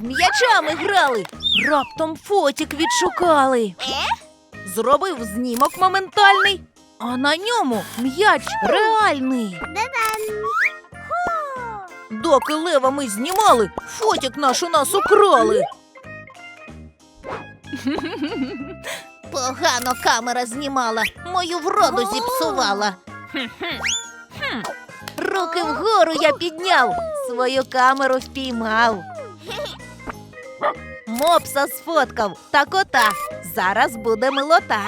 знов м'ячами грали. Раптом фотік відшукали. Зробив знімок моментальний, а на ньому м'яч реальний. Доки лева ми знімали, фотік наш у нас украли. Погано камера знімала, мою вроду зіпсувала. Руки вгору я підняв, свою камеру впіймав. Мопса сфоткав та кота. Зараз буде милота.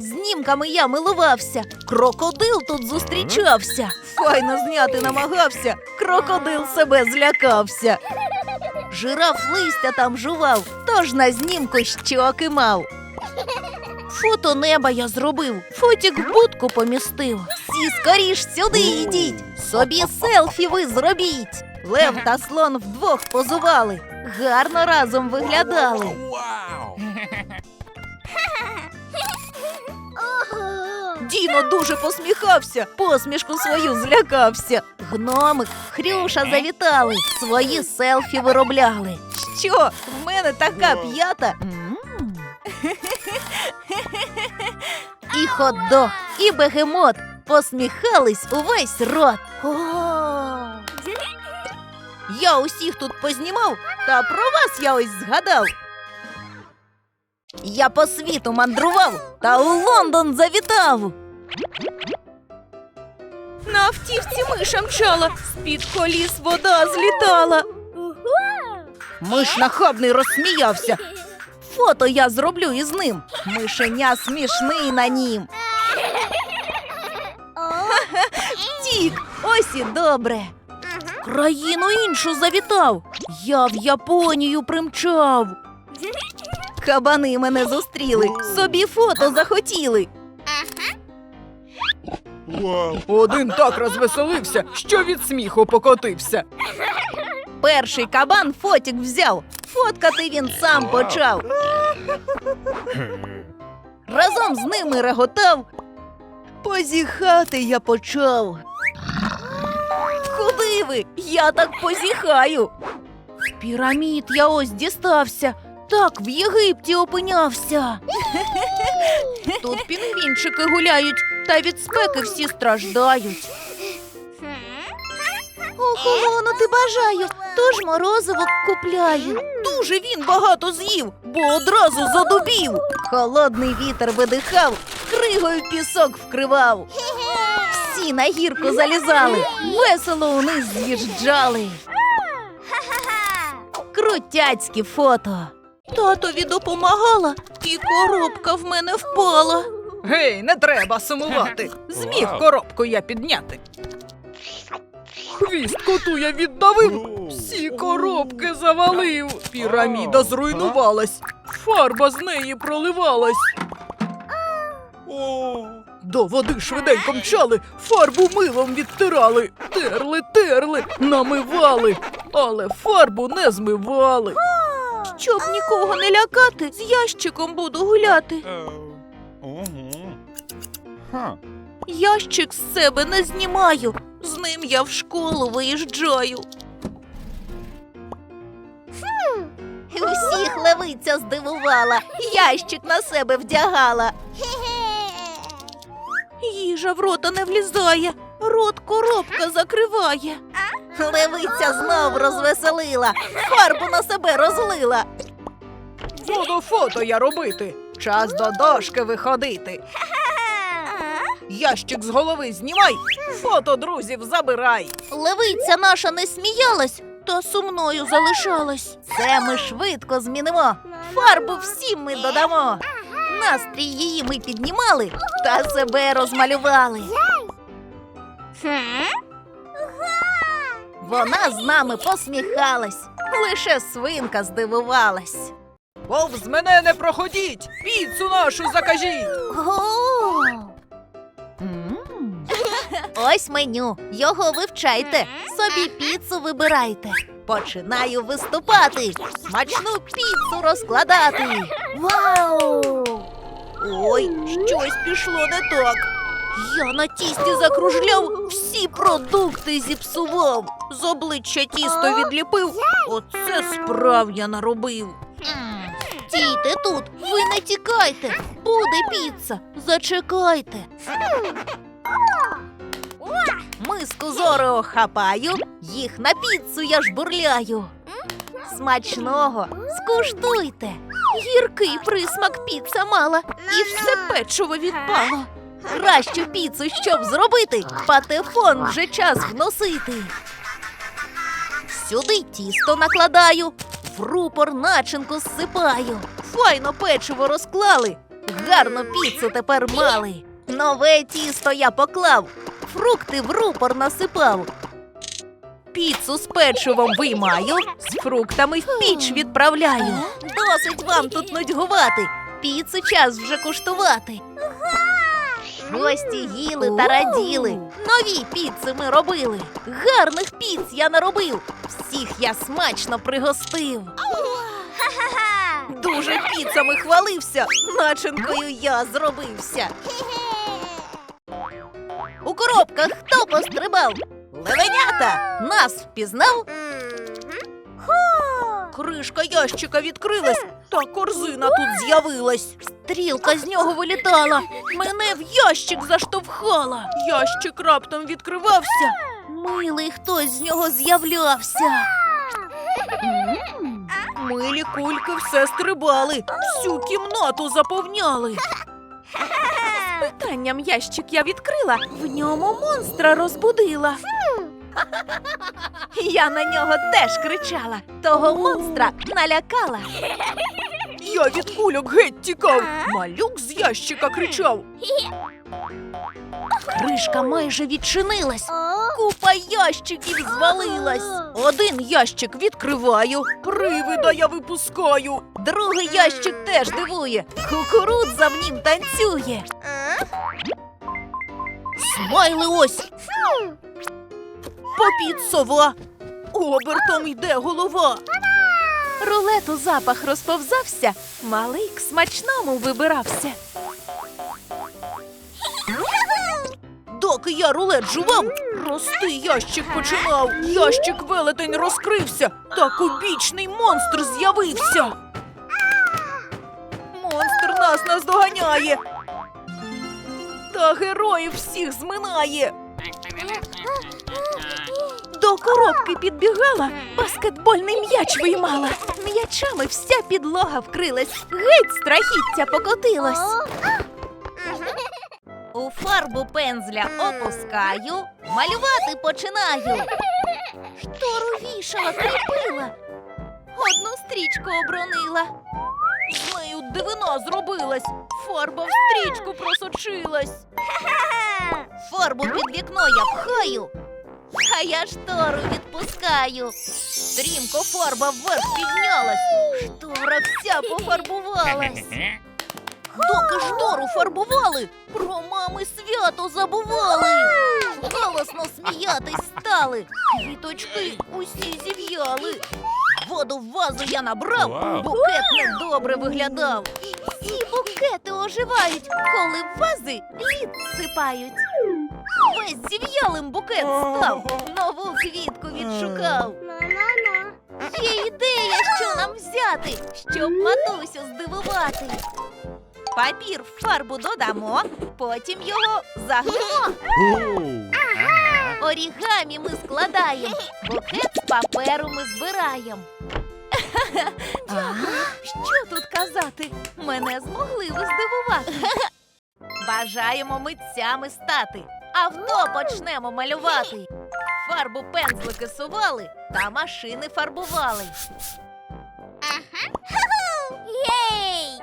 Знімками я милувався. Крокодил тут зустрічався. Файно зняти намагався. Крокодил себе злякався. Жираф листя там жував, тож на знімку щоки мав. Фото неба я зробив, фотік в будку помістив. Всі скоріш сюди йдіть, собі селфі ви зробіть. Лев та слон вдвох позували, гарно разом виглядали. Діно дуже посміхався, посмішку свою злякався. Гномик, Хрюша завітали, свої селфі виробляли. Що, в мене така п'ята? І хот-дог, і бегемот посміхались увесь рот. Я усіх тут познімав, та про вас я ось згадав. Я по світу мандрував та у Лондон завітав. На автівці миша мчала, з-під коліс вода злітала. Миш нахабний розсміявся. Фото я зроблю із ним. Мишеня смішний на нім. Тік, ось і добре. Країну іншу завітав. Я в Японію примчав. Кабани мене зустріли, собі фото захотіли. Один так розвеселився, що від сміху покотився. Перший кабан фотік взяв, фоткати він сам почав. Разом з ними реготав. Позіхати я почав. Куди ви? Я так позіхаю. В пірамід я ось дістався. Так в Єгипті опинявся. Тут пінгвінчики гуляють, та від спеки всі страждають. Охолонути бажаю, тож морозиво купляю. Дуже він багато з'їв, бо одразу задубів. Холодний вітер видихав, кригою пісок вкривав. Всі на гірку залізали, весело униз з'їжджали. Крутяцькі фото. Татові допомагала, і коробка в мене впала. Гей, не треба сумувати. Зміг коробку я підняти. Хвіст коту я віддавив, всі коробки завалив. Піраміда зруйнувалась, фарба з неї проливалась. До води швиденько мчали, фарбу милом відтирали, терли, терли, намивали, але фарбу не змивали. Щоб нікого не лякати, з ящиком буду гуляти. Ящик з себе не знімаю. З ним я в школу виїжджаю. Усіх левиця здивувала, ящик на себе вдягала. Їжа в рота не влізає, рот коробка закриває. Левиця знов розвеселила, фарбу на себе розлила. Буду фото я робити. Час до дошки виходити. Ящик з голови знімай, фото друзів забирай. Левиця наша не сміялась, та сумною залишалась. Це ми швидко змінимо. Фарбу всім ми додамо. Настрій її ми піднімали та себе розмалювали. Вона з нами посміхалась, лише свинка здивувалась. Повз мене не проходіть, піцу нашу закажіть. О! Ось меню. Його вивчайте. Собі піцу вибирайте. Починаю виступати. Смачну піцу розкладати. Вау! Ой, щось пішло не так. Я на тісті закружляв, всі продукти зіпсував. З обличчя тісто відліпив. Оце справ я наробив. Стійте тут, ви не тікайте. Буде піца. Зачекайте. Миску зорео хапаю, їх на піцу я жбурляю. Смачного, скуштуйте. Гіркий присмак піца мала, і все печиво відпало. Кращу піцу, щоб зробити, патефон вже час вносити. Сюди тісто накладаю, в рупор начинку зсипаю. Файно печиво розклали, гарну піцу тепер мали. Нове тісто я поклав, фрукти в рупор насипав. Піцу з печивом виймаю, з фруктами в піч відправляю. Досить вам тут нудьгувати, піцу час вже куштувати. Гості їли та раділи. Нові піци ми робили. Гарних піц я наробив. Всіх я смачно пригостив. Дуже піцами хвалився, начинкою я зробився. У коробках хто пострибав? Левенята нас впізнав. Кришка ящика відкрилась, та корзина тут з'явилась. Стрілка з нього вилітала, мене в ящик заштовхала. Ящик раптом відкривався. Милий хтось з нього з'являвся. Милі кульки все стрибали, всю кімнату заповняли. Питанням ящик я відкрила, в ньому монстра розбудила. Я на нього теж кричала, того монстра налякала. Я від кульок геть тікав. Малюк з ящика кричав. Кришка майже відчинилась. Купа ящиків звалилась. Один ящик відкриваю, привида я випускаю. Другий ящик теж дивує. Кукурудза в нім танцює. Смайли ось. Попід сова. Обертом йде голова. Рулету запах розповзався, малий к смачному вибирався. Доки я рулет жував, рости ящик починав. Ящик велетень розкрився, та кубічний монстр з'явився. Монстр нас наздоганяє. Та героїв всіх зминає. До коробки підбігала, баскетбольний м'яч виймала. М'ячами вся підлога вкрилась, геть страхіття покотилось. У фарбу пензля опускаю, малювати починаю. Штору вішала, кріпила, одну стрічку обронила. З нею дивина зробилась, фарба в стрічку просочилась. Фарбу під вікно я пхаю, а я штору відпускаю. Стрімко фарба вверх піднялась, штора вся пофарбувалась. Доки штору фарбували, про мами свято забували. Голосно сміятись стали, квіточки усі зів'яли. Воду в вазу я набрав, букет недобре виглядав. Всі букети оживають, коли в вази лід сипають. Весь зів'ялим букет став, нову квітку відшукав. Є ідея, що нам взяти, щоб матусю здивувати. Папір в фарбу додамо, потім його загнемо. Орігамі ми складаємо, букет з паперу ми збираємо. Що тут казати? Мене змогли ви здивувати. Бажаємо митцями стати, авто почнемо малювати. Фарбу пензлики сували та машини фарбували. Єй!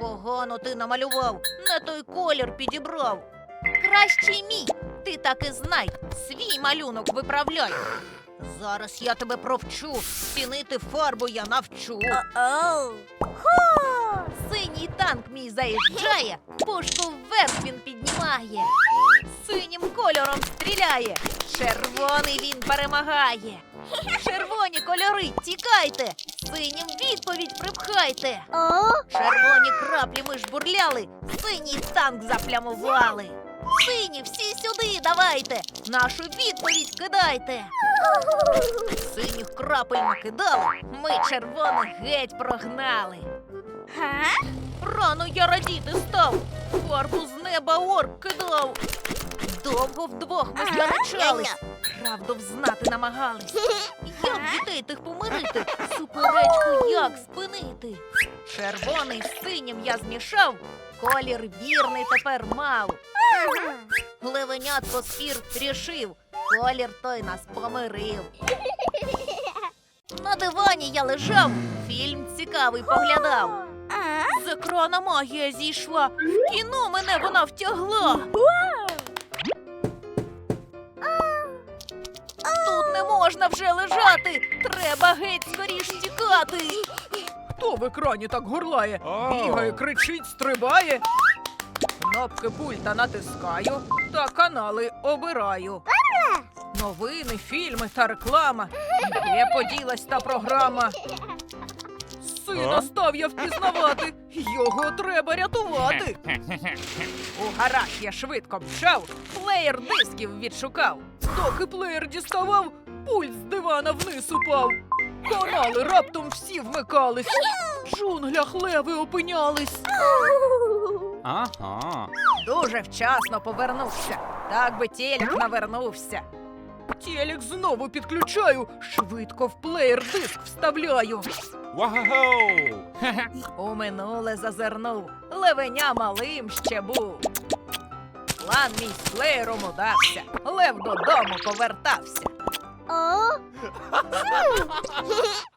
Погано ти намалював, не той колір підібрав. Кращий мій, ти так і знай, свій малюнок виправляй. Зараз я тебе провчу, цінити фарбу я навчу. Синій танк мій заїжджає, пушку вверх він піднімає. Синім кольором стріляє, червоний він перемагає. Червоні кольори, тікайте, синім відповідь припхайте. Червоні краплі ми жбурляли, синій танк заплямували. Сині, всі сюди давайте. Нашу відповідь кидайте. Синіх крапель накидали, ми червоних геть прогнали. Рано я радіти став, фарбу з неба орк кидав. Довго вдвох ми сперечались, правду взнати намагались. Як дітей тих помирити, суперечку як спинити? Червоний з синім я змішав, колір вірний тепер мав. Левенятко спір рішив, колір той нас помирив. На дивані я лежав, фільм цікавий поглядав. З екрана магія зійшла, в кіно мене вона втягла. Тут не можна вже лежати, треба геть скоріш тікати. Хто в екрані так горлає? Бігає, кричить, стрибає. Кнопки пульта натискаю та канали обираю. Новини, фільми та реклама. Де поділась та програма? Сина став я впізнавати. Його треба рятувати. У гараж я швидко мчав, плеєр дисків відшукав. Доки плеєр діставав, пульт з дивана вниз упав. Канали раптом всі вмикались. В джунглях леви опинялись. Ага. Дуже вчасно повернувся. Так би телек навернувся. Телек знову підключаю, швидко в плеєр диск вставляю. Вау! У минуле зазирнув, левеня малим ще був. План мій з плеєром удався, лев додому повертався.